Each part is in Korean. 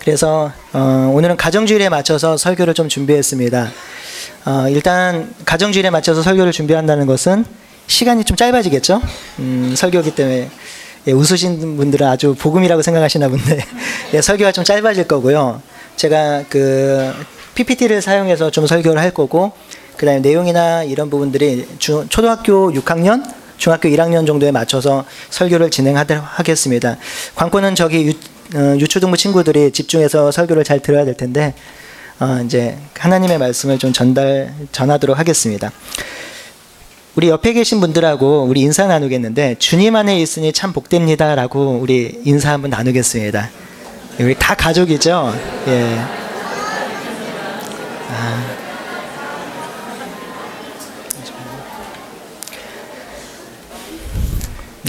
그래서 어, 오늘은 가정주일에 맞춰서 설교를 좀 준비했습니다. 어, 일단 가정주일에 맞춰서 설교를 준비한다는 것은 시간이 좀 짧아지겠죠. 음, 설교기 때문에 예, 웃으신 분들은 아주 복음이라고 생각하시나 본데 예, 설교가 좀 짧아질 거고요. 제가 그 PPT를 사용해서 좀 설교를 할 거고 그다음에 내용이나 이런 부분들이 중, 초등학교 6학년, 중학교 1학년 정도에 맞춰서 설교를 진행하겠습니다. 관건은 저기 유, 어, 유초등부 친구들이 집중해서 설교를 잘 들어야 될 텐데 어, 이제 하나님의 말씀을 좀 전달 전하도록 하겠습니다. 우리 옆에 계신 분들하고 우리 인사 나누겠는데 주님 안에 있으니 참 복됩니다라고 우리 인사 한번 나누겠습니다. 우리 다 가족이죠. 예. 아.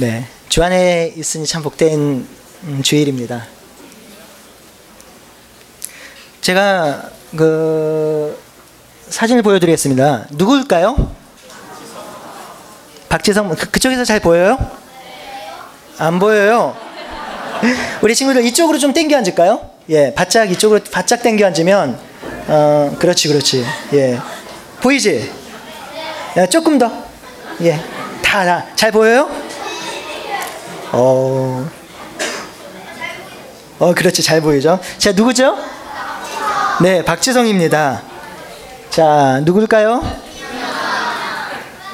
네, 주 안에 있으니 참 복된 음, 주일입니다. 제가 그 사진을 보여드리겠습니다. 누구일까요? 박지성 그, 그쪽에서 잘 보여요? 안 보여요. 우리 친구들 이쪽으로 좀 당겨 앉을까요? 예, 바짝 이쪽으로 바짝 당겨 앉으면 어, 그렇지, 그렇지. 예, 보이지? 야, 조금 더. 예, 다, 다. 잘 보여요? 어, 어, 그렇지. 잘 보이죠? 자, 누구죠? 네, 박지성입니다. 자, 누굴까요?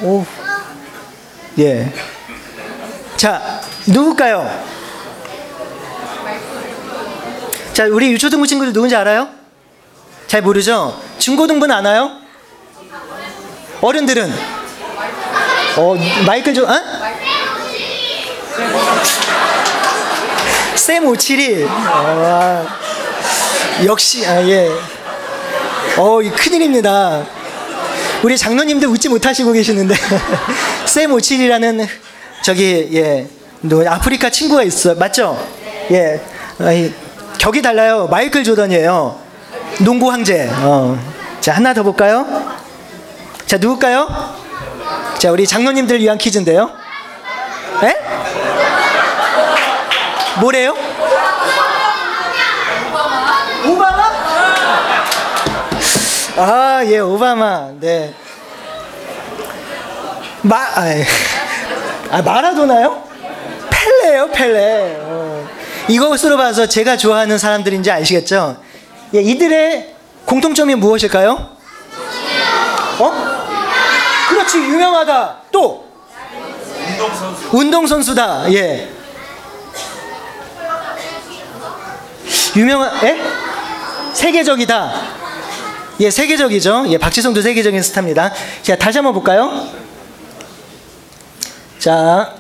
오, 예. 자, 누굴까요? 자, 우리 유초등부 친구들 누군지 알아요? 잘 모르죠? 중고등부는 아나요? 어른들은? 어, 마이클 조, 어? 쌤 571. 어, 역시, 아, 예. 어, 큰일입니다. 우리 장로님들 웃지 못하시고 계시는데. 쌤 571이라는 저기, 예. 아프리카 친구가 있어요. 맞죠? 예. 아이, 격이 달라요. 마이클 조던이에요. 농구 황제. 어. 자, 하나 더 볼까요? 자, 누굴까요? 자, 우리 장로님들 위한 퀴즈인데요. 에? 뭐래요? 오바마? 아, 예, 오바마. 네. 마, 아, 아 마라도나요? 펠레요, 펠레. 어. 이것으로 봐서 제가 좋아하는 사람들인지 아시겠죠? 예, 이들의 공통점이 무엇일까요? 어? 그렇지, 유명하다. 또? 운동선수. 운동선수다. 예. 유명한, 예? 세계적이다. 예, 세계적이죠. 예, 박지성도 세계적인 스타입니다. 자, 다시 한번 볼까요? 자,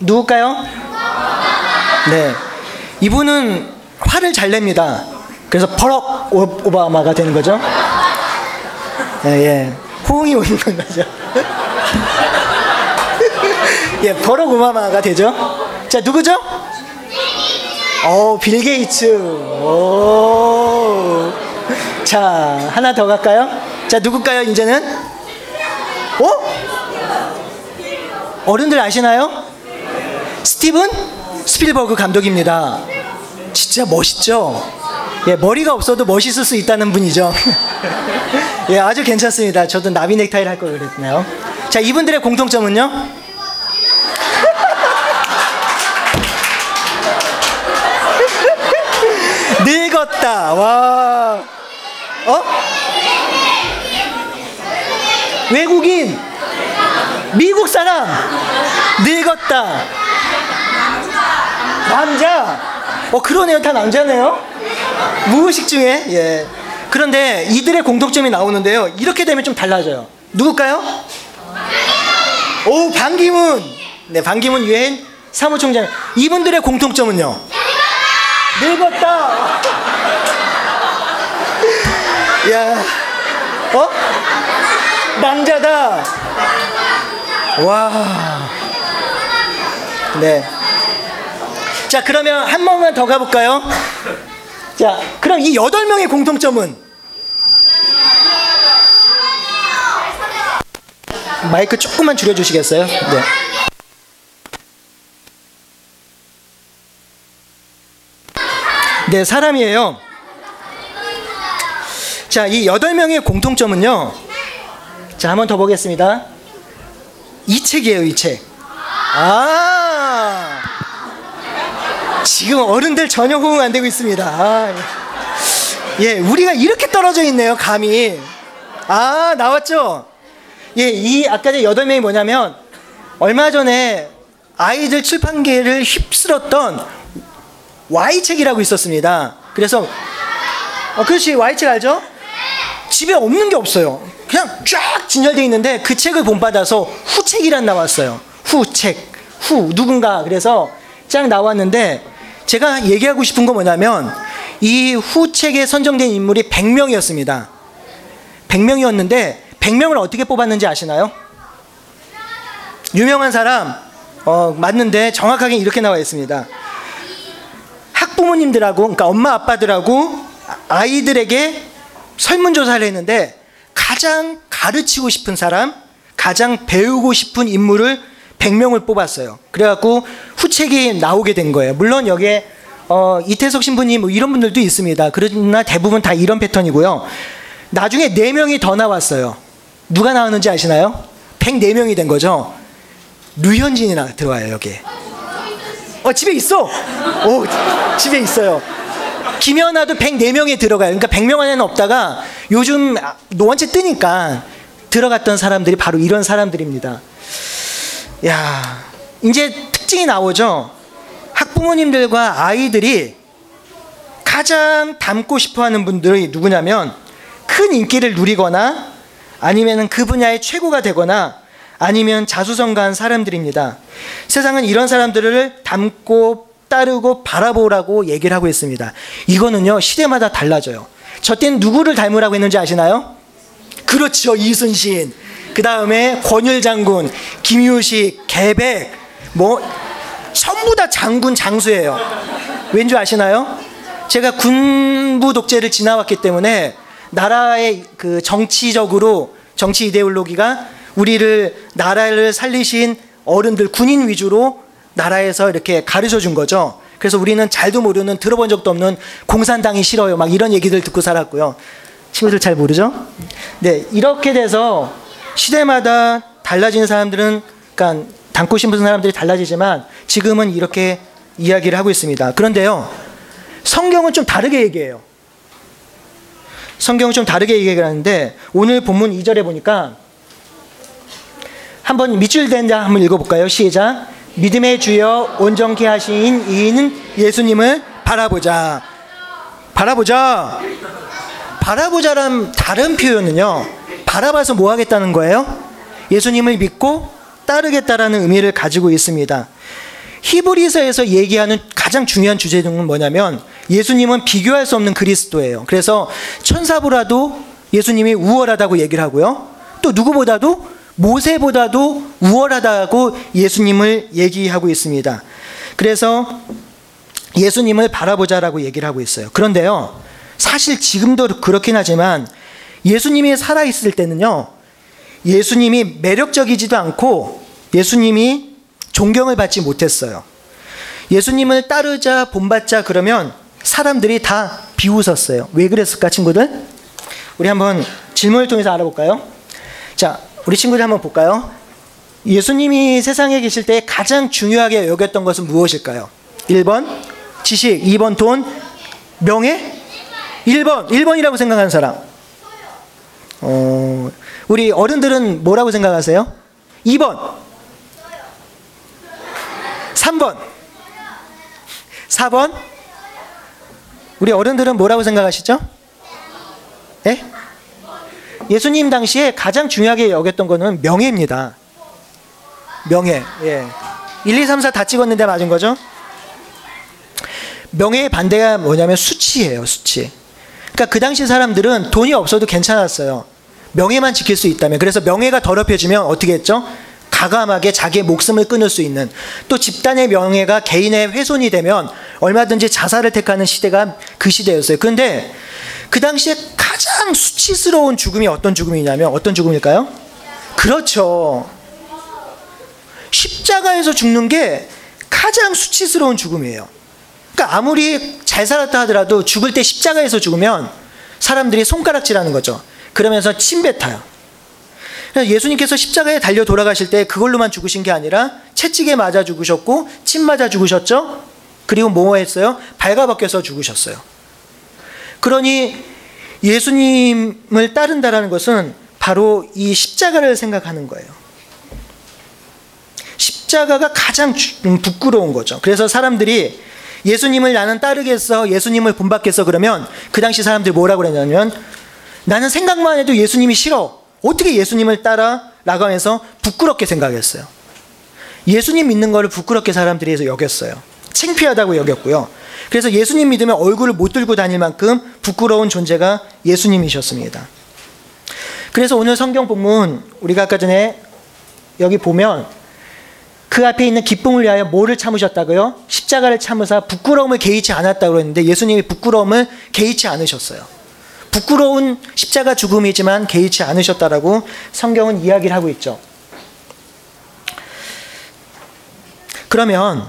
누굴까요? 네. 이분은 화를 잘 냅니다. 그래서 버럭 오바마가 되는 거죠. 예, 예. 호응이 오는 거죠. 예, 버럭 오바마가 되죠. 자, 누구죠? 오, 빌 게이츠. 오. 자, 하나 더 갈까요? 자, 누굴까요, 이제는? 어? 어른들 아시나요? 스티븐 스필버그 감독입니다. 진짜 멋있죠? 예, 머리가 없어도 멋있을 수 있다는 분이죠. 예, 아주 괜찮습니다. 저도 나비 넥타이를 할 걸 그랬나요? 자, 이분들의 공통점은요? 늙었다. 와. 어? 외국인. 미국 사람. 늙었다. 남자. 어, 그러네요. 다 남자네요. 무의식 중에. 예. 그런데 이들의 공통점이 나오는데요. 이렇게 되면 좀 달라져요. 누굴까요? 오, 반기문. 네, 반기문 유엔 사무총장. 이분들의 공통점은요? 늙었다. 야, 어? 남자다. 와. 네. 자, 그러면 한 번만 더 가볼까요? 자, 그럼 이 여덟 명의 공통점은? 마이크 조금만 줄여주시겠어요? 네. 네, 사람이에요. 자, 이 여덟 명의 공통점은요. 자, 한 번 더 보겠습니다. 이 책이에요, 이 책. 아, 지금 어른들 전혀 호응 안 되고 있습니다. 아, 예, 우리가 이렇게 떨어져 있네요, 감이. 아, 나왔죠? 예, 이 아까 전 여덟 명이 뭐냐면 얼마 전에 아이들 출판계를 휩쓸었던 Y책이라고 있었습니다. 그래서 어, 그렇지 Y책 알죠? 집에 없는 게 없어요. 그냥 쫙 진열되어 있는데 그 책을 본받아서 후책이란 나왔어요. 후책, 후 누군가 그래서 쫙 나왔는데 제가 얘기하고 싶은 건 뭐냐면 이 후책에 선정된 인물이 100명이었습니다. 100명이었는데 100명을 어떻게 뽑았는지 아시나요? 유명한 사람 어, 맞는데 정확하게 이렇게 나와 있습니다. 학부모님들하고 그러니까 엄마 아빠들하고 아이들에게 설문조사를 했는데 가장 가르치고 싶은 사람, 가장 배우고 싶은 인물을 100명을 뽑았어요. 그래갖고 후책이 나오게 된 거예요. 물론 여기에 어, 이태석 신부님 뭐 이런 분들도 있습니다. 그러나 대부분 다 이런 패턴이고요. 나중에 4명이 더 나왔어요. 누가 나왔는지 아시나요? 104명이 된 거죠. 류현진이 나 들어와요, 여기에. 어, 집에 있어. 오, 집에 있어요. 김연아도 104명에 들어가요. 그러니까 100명 안에는 없다가 요즘 노원체 뜨니까 들어갔던 사람들이 바로 이런 사람들입니다. 야, 이제 특징이 나오죠. 학부모님들과 아이들이 가장 닮고 싶어 하는 분들이 누구냐면 큰 인기를 누리거나 아니면 그 분야의 최고가 되거나 아니면 자수성가한 사람들입니다. 세상은 이런 사람들을 닮고 따르고 바라보라고 얘기를 하고 있습니다. 이거는요, 시대마다 달라져요. 저 때는 누구를 닮으라고 했는지 아시나요? 그렇죠, 이순신. 그 다음에 권율 장군, 김유식, 개백, 뭐, 전부 다 장군 장수예요. 왠지 아시나요? 제가 군부 독재를 지나왔기 때문에 나라의 그 정치적으로 정치 이데올로기가 우리를 나라를 살리신 어른들 군인 위주로 나라에서 이렇게 가르쳐 준 거죠. 그래서 우리는 잘도 모르는 들어본 적도 없는 공산당이 싫어요. 막 이런 얘기들 듣고 살았고요. 친구들 잘 모르죠? 네, 이렇게 돼서 시대마다 달라지는 사람들은 그러니까 닮고 싶은 사람들이 달라지지만 지금은 이렇게 이야기를 하고 있습니다. 그런데요. 성경은 좀 다르게 얘기해요. 성경은 좀 다르게 얘기를 하는데 오늘 본문 2절에 보니까 한번 밑줄 된자 한번 읽어볼까요? 시작. 믿음의 주여 온전케 하신 이인 예수님을 바라보자. 바라보자. 바라보자란 다른 표현은요. 바라봐서 뭐 하겠다는 거예요? 예수님을 믿고 따르겠다라는 의미를 가지고 있습니다. 히브리서에서 얘기하는 가장 중요한 주제는 뭐냐면 예수님은 비교할 수 없는 그리스도예요. 그래서 천사보다도 예수님이 우월하다고 얘기를 하고요. 또 누구보다도 모세보다도 우월하다고 예수님을 얘기하고 있습니다. 그래서 예수님을 바라보자라고 얘기를 하고 있어요. 그런데요, 사실 지금도 그렇긴 하지만 예수님이 살아있을 때는요, 예수님이 매력적이지도 않고 예수님이 존경을 받지 못했어요. 예수님을 따르자, 본받자 그러면 사람들이 다 비웃었어요. 왜 그랬을까, 친구들? 우리 한번 질문을 통해서 알아볼까요? 자, 우리 친구들 한번 볼까요? 예수님이 세상에 계실 때 가장 중요하게 여겼던 것은 무엇일까요? 1번 지식, 2번 돈, 명예? 1번, 1번이라고 생각하는 사람. 어, 우리 어른들은 뭐라고 생각하세요? 2번. 3번. 4번. 우리 어른들은 뭐라고 생각하시죠? 예? 예수님 당시에 가장 중요하게 여겼던 거는 명예입니다. 명예. 예. 1, 2, 3, 4 다 찍었는데 맞은 거죠? 명예의 반대가 뭐냐면 수치예요, 수치. 그러니까 그 당시 사람들은 돈이 없어도 괜찮았어요. 명예만 지킬 수 있다면. 그래서 명예가 더럽혀지면 어떻게 했죠? 가감하게 자기의 목숨을 끊을 수 있는 또 집단의 명예가 개인의 훼손이 되면 얼마든지 자살을 택하는 시대가 그 시대였어요. 그런데 그 당시에 가장 수치스러운 죽음이 어떤 죽음이냐면 어떤 죽음일까요? 그렇죠. 십자가에서 죽는 게 가장 수치스러운 죽음이에요. 그러니까 아무리 잘 살았다 하더라도 죽을 때 십자가에서 죽으면 사람들이 손가락질하는 거죠. 그러면서 침 뱉어요. 예수님께서 십자가에 달려 돌아가실 때 그걸로만 죽으신 게 아니라 채찍에 맞아 죽으셨고 침 맞아 죽으셨죠. 그리고 뭐 했어요? 발가벗겨서 죽으셨어요. 그러니 예수님을 따른다라는 것은 바로 이 십자가를 생각하는 거예요. 십자가가 가장 음, 부끄러운 거죠. 그래서 사람들이 예수님을 나는 따르겠어, 예수님을 본받겠어 그러면 그 당시 사람들이 뭐라고 그랬냐면 나는 생각만 해도 예수님이 싫어. 어떻게 예수님을 따라? 라고 하면서 부끄럽게 생각했어요. 예수님 믿는 것을 부끄럽게 사람들이 여겼어요. 창피하다고 여겼고요. 그래서 예수님 믿으면 얼굴을 못 들고 다닐 만큼 부끄러운 존재가 예수님이셨습니다. 그래서 오늘 성경 본문 우리가 아까 전에 여기 보면 그 앞에 있는 기쁨을 위하여 뭐를 참으셨다고요? 십자가를 참으사 부끄러움을 개의치 않았다고 했는데 예수님이 부끄러움을 개의치 않으셨어요. 부끄러운 십자가 죽음이지만 개의치 않으셨다라고 성경은 이야기를 하고 있죠. 그러면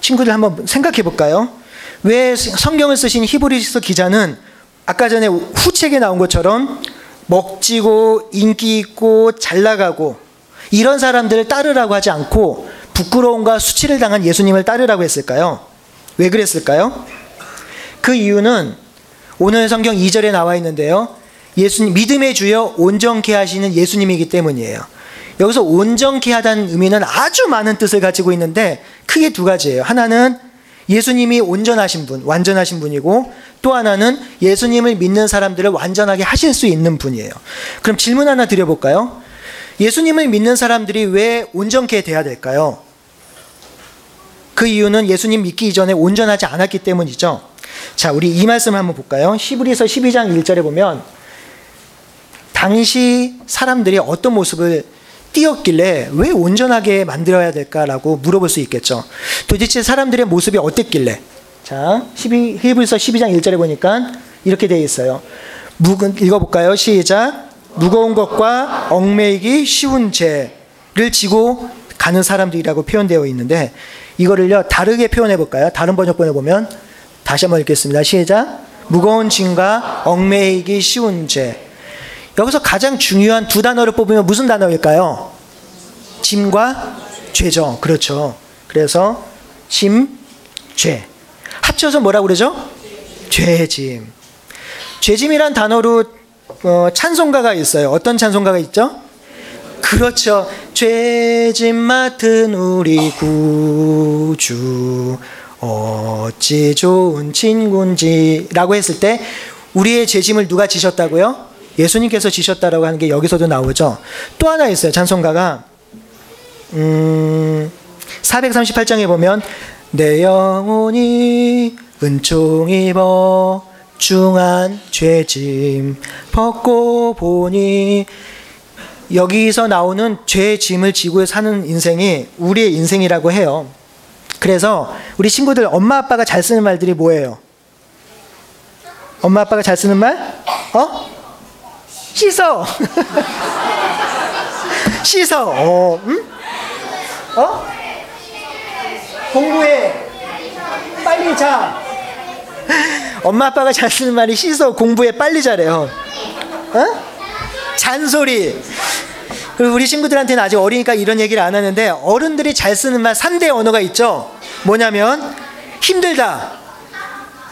친구들 한번 생각해 볼까요? 왜 성경을 쓰신 히브리서 기자는 아까 전에 후책에 나온 것처럼 먹지고 인기 있고 잘 나가고 이런 사람들을 따르라고 하지 않고 부끄러움과 수치를 당한 예수님을 따르라고 했을까요? 왜 그랬을까요? 그 이유는 오늘 성경 2절에 나와 있는데요. 예수님 믿음의 주여 온전케 하시는 예수님이기 때문이에요. 여기서 온전케 하다는 의미는 아주 많은 뜻을 가지고 있는데 크게 두 가지예요. 하나는 예수님이 온전하신 분, 완전하신 분이고 또 하나는 예수님을 믿는 사람들을 완전하게 하실 수 있는 분이에요. 그럼 질문 하나 드려볼까요? 예수님을 믿는 사람들이 왜 온전케 돼야 될까요? 그 이유는 예수님 믿기 이전에 온전하지 않았기 때문이죠. 자, 우리 이 말씀 한번 볼까요? 히브리서 12장 1절에 보면 당시 사람들이 어떤 모습을 띄었길래 왜 온전하게 만들어야 될까라고 물어볼 수 있겠죠. 도대체 사람들의 모습이 어땠길래? 자, 12, 히브리서 12장 1절에 보니까 이렇게 되어 있어요. 묵은 읽어볼까요? 시작. 무거운 것과 얽매이기 쉬운 죄를 지고 가는 사람들이라고 표현되어 있는데 이거를요 다르게 표현해 볼까요? 다른 번역본에 보면 다시 한번 읽겠습니다. 시작. 무거운 짐과 얽매이기 쉬운 죄. 여기서 가장 중요한 두 단어를 뽑으면 무슨 단어일까요? 짐과 죄죠. 그렇죠. 그래서 짐, 죄. 합쳐서 뭐라고 그러죠? 죄짐. 죄짐이란 단어로 어, 찬송가가 있어요. 어떤 찬송가가 있죠? 그렇죠. 죄짐 맡은 우리 구주 어찌 좋은 친구인지라고 했을 때 우리의 죄짐을 누가 지셨다고요? 예수님께서 지셨다라고 하는 게 여기서도 나오죠. 또 하나 있어요. 찬송가가 음, 438장에 보면 내 영혼이 은총 입어 중한 죄짐 벗고 보니 여기서 나오는 죄 짐을 지고 사는 인생이 우리의 인생이라고 해요. 그래서 우리 친구들 엄마 아빠가 잘 쓰는 말들이 뭐예요? 엄마 아빠가 잘 쓰는 말? 어? 씻어. 씻어. 어, 응? 어? 공부해. 빨리 자. 엄마 아빠가 잘 쓰는 말이 씻어 공부해 빨리 잘해요. 어? 잔소리. 그리고 우리 친구들한테는 아직 어리니까 이런 얘기를 안 하는데 어른들이 잘 쓰는 말 3대 언어가 있죠. 뭐냐면 힘들다.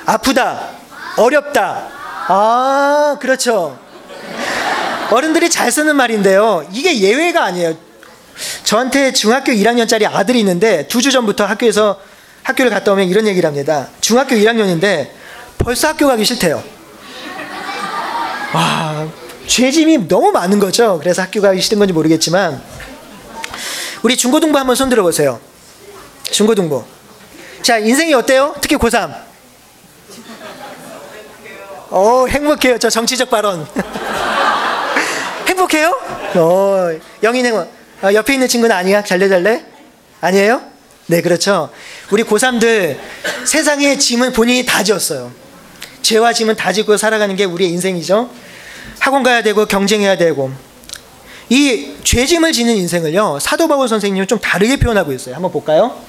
아프다. 어렵다. 아, 그렇죠. 어른들이 잘 쓰는 말인데요. 이게 예외가 아니에요. 저한테 중학교 1학년짜리 아들이 있는데 두 주 전부터 학교에서 학교를 갔다 오면 이런 얘기를 합니다. 중학교 1학년인데 벌써 학교 가기 싫대요. 와, 죄짐이 너무 많은 거죠. 그래서 학교 가기 싫은 건지 모르겠지만 우리 중고등부 한번 손 들어보세요. 중고등부. 자, 인생이 어때요? 특히 고3. 어, 행복해요. 저 정치적 발언. 행복해요? 어, 영인 행복. 어, 옆에 있는 친구는 아니야? 잘래잘래? 아니에요? 네, 그렇죠. 우리 고3들 세상의 짐은 본인이 다 지었어요. 죄와 짐은 다 짓고 살아가는 게 우리의 인생이죠. 학원 가야 되고 경쟁해야 되고 이 죄짐을 지는 인생을요 사도 바울 선생님은 좀 다르게 표현하고 있어요. 한번 볼까요?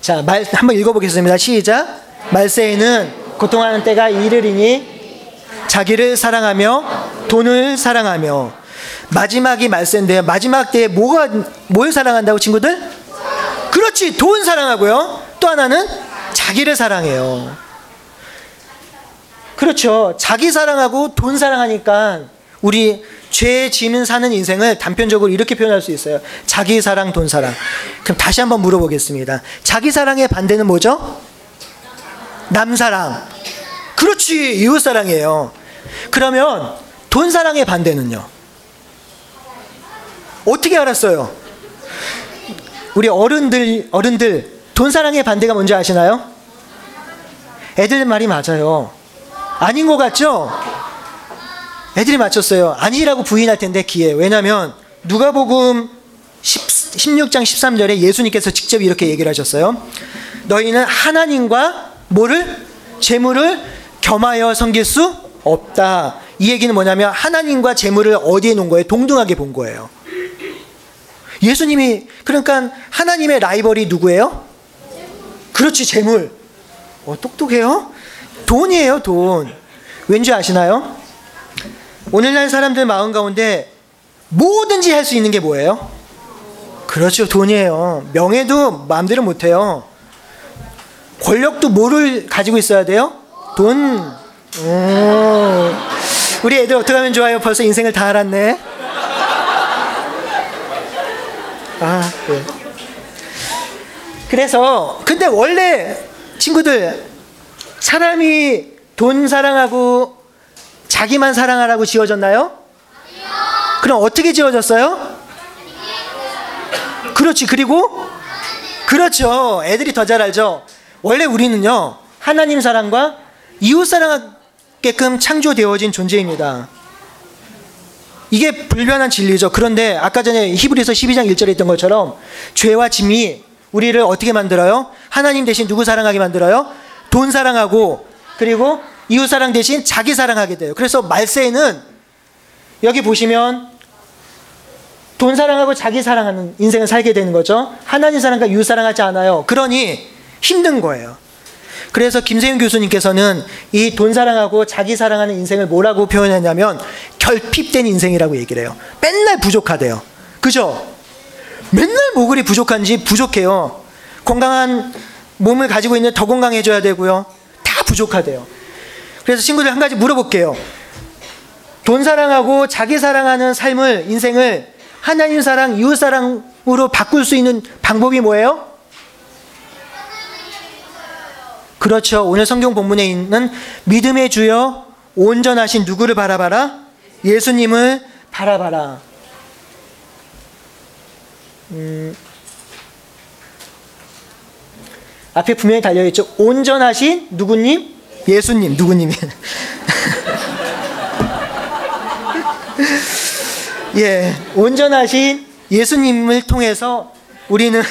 자, 말 한번 읽어보겠습니다. 시작. 말세에는 고통하는 때가 이르리니 자기를 사랑하며 돈을 사랑하며 마지막이 말세인데요. 마지막 때에 뭐가 뭘 사랑한다고 친구들? 그렇지. 돈 사랑하고요. 또 하나는 자기를 사랑해요. 그렇죠. 자기 사랑하고 돈 사랑하니까 우리 죄 지면 사는 인생을 단편적으로 이렇게 표현할 수 있어요. 자기 사랑, 돈 사랑. 그럼 다시 한번 물어보겠습니다. 자기 사랑의 반대는 뭐죠? 남 사랑. 그렇지. 이웃 사랑이에요. 그러면 돈 사랑의 반대는요? 어떻게 알았어요? 우리 어른들, 어른들, 돈 사랑의 반대가 뭔지 아시나요? 애들 말이 맞아요. 아닌 것 같죠? 애들이 맞췄어요. 아니라고 부인할 텐데 기회. 왜냐하면 누가복음 16장 13절에 예수님께서 직접 이렇게 얘기를 하셨어요. 너희는 하나님과 뭐를 재물을 겸하여 섬길 수 없다. 이 얘기는 뭐냐면 하나님과 재물을 어디에 놓은 거예요? 동등하게 본 거예요. 예수님이 그러니까 하나님의 라이벌이 누구예요? 그렇지 재물. 어, 똑똑해요? 돈이에요 돈. 왠지 아시나요? 오늘날 사람들 마음 가운데 뭐든지 할 수 있는 게 뭐예요? 그렇죠 돈이에요. 명예도 마음대로 못해요. 권력도 뭐를 가지고 있어야 돼요? 돈. 오. 우리 애들 어떻게 하면 좋아요? 벌써 인생을 다 알았네. 아, 네. 그래서 근데 원래 친구들 사람이 돈 사랑하고 자기만 사랑하라고 지어졌나요? 그럼 어떻게 지어졌어요? 그렇지. 그리고 그렇죠. 애들이 더 잘 알죠. 원래 우리는요. 하나님 사랑과 이웃 사랑하게끔 창조되어진 존재입니다. 이게 불변한 진리죠. 그런데 아까 전에 히브리서 12장 1절에 있던 것처럼 죄와 짐이 우리를 어떻게 만들어요? 하나님 대신 누구 사랑하게 만들어요? 돈 사랑하고 그리고 이웃 사랑 대신 자기 사랑하게 돼요. 그래서 말세에는 여기 보시면 돈 사랑하고 자기 사랑하는 인생을 살게 되는 거죠. 하나님 사랑과 이웃 사랑하지 않아요. 그러니 힘든 거예요. 그래서 김세윤 교수님께서는 이 돈 사랑하고 자기 사랑하는 인생을 뭐라고 표현했냐면 결핍된 인생이라고 얘기를 해요. 맨날 부족하대요. 그죠? 맨날 뭐 그리 부족한지 부족해요. 건강한 몸을 가지고 있는 더 건강해져야 되고요. 다 부족하대요. 그래서 친구들 한 가지 물어볼게요. 돈 사랑하고 자기 사랑하는 삶을, 인생을 하나님 사랑, 이웃 사랑으로 바꿀 수 있는 방법이 뭐예요? 그렇죠. 오늘 성경 본문에 있는 믿음의 주여 온전하신 누구를 바라봐라? 예수님을 바라봐라. 음, 앞에 분명히 달려있죠. 온전하신 누구님? 예수님. 누구님이? 예, 온전하신 예수님을 통해서 우리는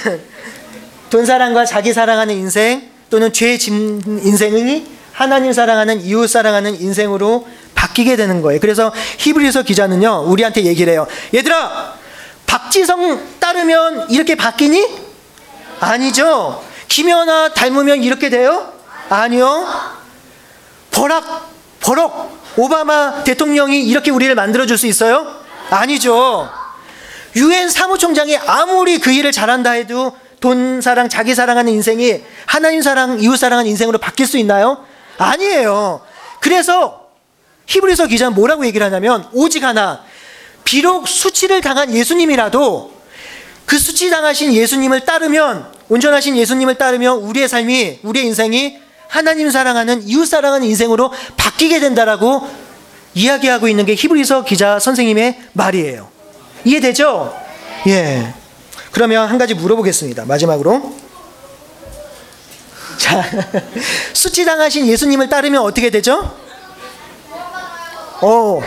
돈 사랑과 자기 사랑하는 인생 또는 죄짐 인생이 하나님 사랑하는 이웃 사랑하는 인생으로 바뀌게 되는 거예요. 그래서 히브리서 기자는요, 우리한테 얘기를 해요. 얘들아, 박지성 따르면 이렇게 바뀌니? 아니죠. 김연아 닮으면 이렇게 돼요? 아니요. 버락, 버럭, 오바마 대통령이 이렇게 우리를 만들어줄 수 있어요? 아니죠. 유엔 사무총장이 아무리 그 일을 잘한다 해도 돈 사랑, 자기 사랑하는 인생이 하나님 사랑, 이웃 사랑하는 인생으로 바뀔 수 있나요? 아니에요. 그래서 히브리서 기자는 뭐라고 얘기를 하냐면 오직 하나 비록 수치를 당한 예수님이라도 그 수치 당하신 예수님을 따르면 온전하신 예수님을 따르면 우리의 삶이 우리의 인생이 하나님 사랑하는 이웃 사랑하는 인생으로 바뀌게 된다라고 이야기하고 있는 게 히브리서 기자 선생님의 말이에요. 이해되죠? 예. 그러면 한 가지 물어보겠습니다. 마지막으로. 자, 수치당하신 예수님을 따르면 어떻게 되죠? 어,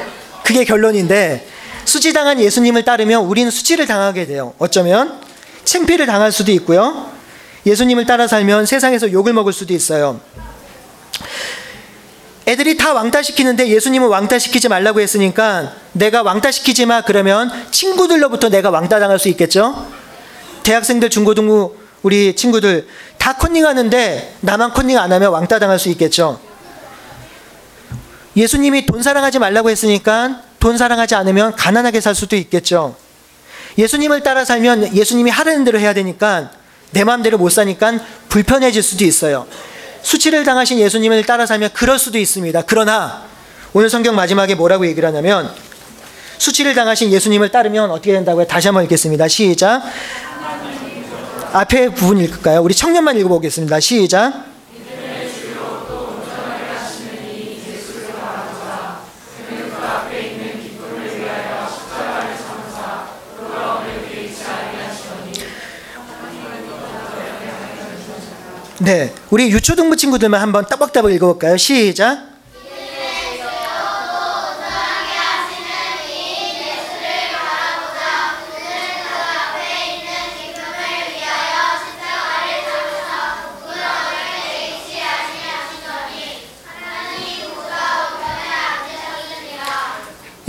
그게 결론인데, 수치당한 예수님을 따르면 우리는 수치를 당하게 돼요. 어쩌면 챙피를 당할 수도 있고요. 예수님을 따라 살면 세상에서 욕을 먹을 수도 있어요. 애들이 다 왕따시키는데 예수님은 왕따시키지 말라고 했으니까 내가 왕따시키지 마 그러면 친구들로부터 내가 왕따 당할 수 있겠죠? 대학생들 중고등부 우리 친구들 다 컨닝하는데 나만 컨닝 안 하면 왕따 당할 수 있겠죠. 예수님이 돈 사랑하지 말라고 했으니까 돈 사랑하지 않으면 가난하게 살 수도 있겠죠. 예수님을 따라 살면 예수님이 하라는 대로 해야 되니까 내 마음대로 못 사니까 불편해질 수도 있어요. 수치를 당하신 예수님을 따라 살면 그럴 수도 있습니다. 그러나 오늘 성경 마지막에 뭐라고 얘기를 하냐면 수치를 당하신 예수님을 따르면 어떻게 된다고요? 다시 한번 읽겠습니다. 시작. 앞에 부분 읽을까요? 우리 청년만 읽어보겠습니다. 시작. 네, 우리 유초등부 친구들만 한번 따박따박 읽어볼까요? 시작.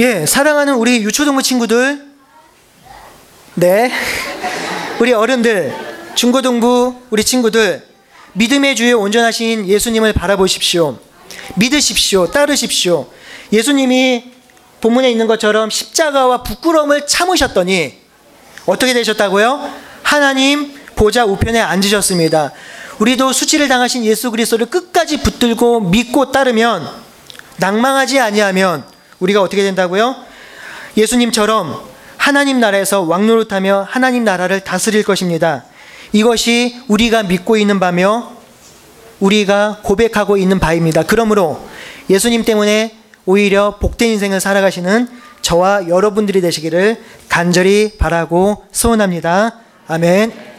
예, 사랑하는 우리 유초등부 친구들, 네, 우리 어른들, 중고등부 우리 친구들, 믿음의 주에 온전하신 예수님을 바라보십시오. 믿으십시오. 따르십시오. 예수님이 본문에 있는 것처럼 십자가와 부끄러움을 참으셨더니 어떻게 되셨다고요? 하나님 보좌 우편에 앉으셨습니다. 우리도 수치를 당하신 예수 그리스도를 끝까지 붙들고 믿고 따르면 낭망하지 아니하면 우리가 어떻게 된다고요? 예수님처럼 하나님 나라에서 왕노릇하며 하나님 나라를 다스릴 것입니다. 이것이 우리가 믿고 있는 바며 우리가 고백하고 있는 바입니다. 그러므로 예수님 때문에 오히려 복된 인생을 살아가시는 저와 여러분들이 되시기를 간절히 바라고 소원합니다. 아멘.